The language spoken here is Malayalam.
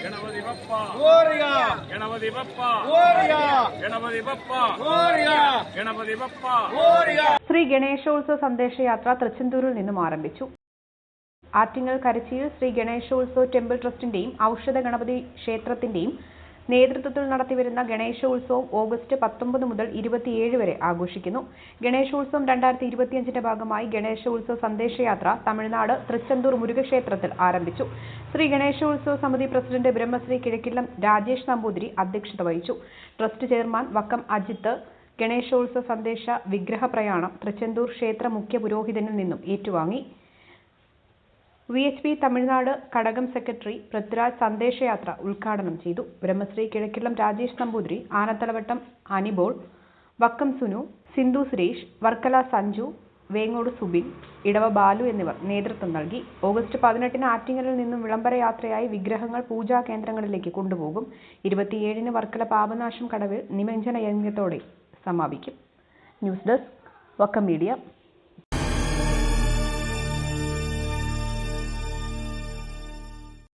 ಗಣಪತಿ ಬಪ್ಪ ಮೋರ್ಯ ಗಣಪತಿ ಬಪ್ಪ ಮೋರ್ಯ ಗಣಪತಿ ಬಪ್ಪ ಮೋರ್ಯ ഗണപതി ബപ്പ മോർയ ശ്രീ ഗണേശോത്സവ സന്ദേശയാത്ര തൃച്ചെന്തൂരിൽ നിന്നും ആരംഭിച്ചു ആറ്റിങ്ങൽ കരച്ചിയിൽ ശ്രീ ഗണേശോത്സവ ടെമ്പിൾ ട്രസ്റ്റിന്റെയും ഔഷധ ഗണപതി ക്ഷേത്രത്തിന്റെയും നേതൃത്വത്തിൽ നടത്തിവരുന്ന ഗണേശോത്സവം ഓഗസ്റ്റ് പത്തൊമ്പത് മുതൽ ഇരുപത്തിയേഴ് വരെ ആഘോഷിക്കുന്നു. ഗണേശോത്സവം രണ്ടായിരത്തി ഇരുപത്തിയഞ്ചിന്റെ ഭാഗമായി ഗണേശോത്സവ സന്ദേശയാത്ര തമിഴ്നാട് തൃച്ചെന്തൂർ മുരുകക്ഷേത്രത്തിൽ ആരംഭിച്ചു. ശ്രീ ഗണേശോത്സവ സമിതി പ്രസിഡന്റ് ബ്രഹ്മശ്രീ കിഴക്കില്ലം രാജേഷ് നമ്പൂതിരി അധ്യക്ഷത വഹിച്ചു. ട്രസ്റ്റ് ചെയർമാൻ വക്കം അജിത്ത് ഗണേശോത്സവ സന്ദേശ വിഗ്രഹ പ്രയാണം തൃച്ചെന്തൂർ ക്ഷേത്ര മുഖ്യ പുരോഹിതനിൽ നിന്നും ഏറ്റുവാങ്ങി. വി എച്ച് പി തമിഴ്നാട് ഘടകം സെക്രട്ടറി പൃഥ്വിരാജ് സന്ദേശയാത്ര ഉദ്ഘാടനം ചെയ്തു. ബ്രഹ്മശ്രീ കിഴക്കിള്ളം രാജേഷ് നമ്പൂതിരി ആനത്തലവട്ടം അനിബോൾ വക്കം സുനു സിന്ധു സുരേഷ് വർക്കല സഞ്ജു വേങ്ങോട് സുബിൻ ഇടവ ബാലു എന്നിവർ നേതൃത്വം നൽകി. ഓഗസ്റ്റ് പതിനെട്ടിന് ആറ്റിങ്ങലിൽ നിന്നും വിളംബര യാത്രയായി വിഗ്രഹങ്ങൾ പൂജാ കേന്ദ്രങ്ങളിലേക്ക് കൊണ്ടുപോകും. ഇരുപത്തിയേഴിന് വർക്കല പാപനാശം കടവിൽ നിമഞ്ജന യജ്ഞത്തോടെ സമാപിക്കും. News desk Vakkom media.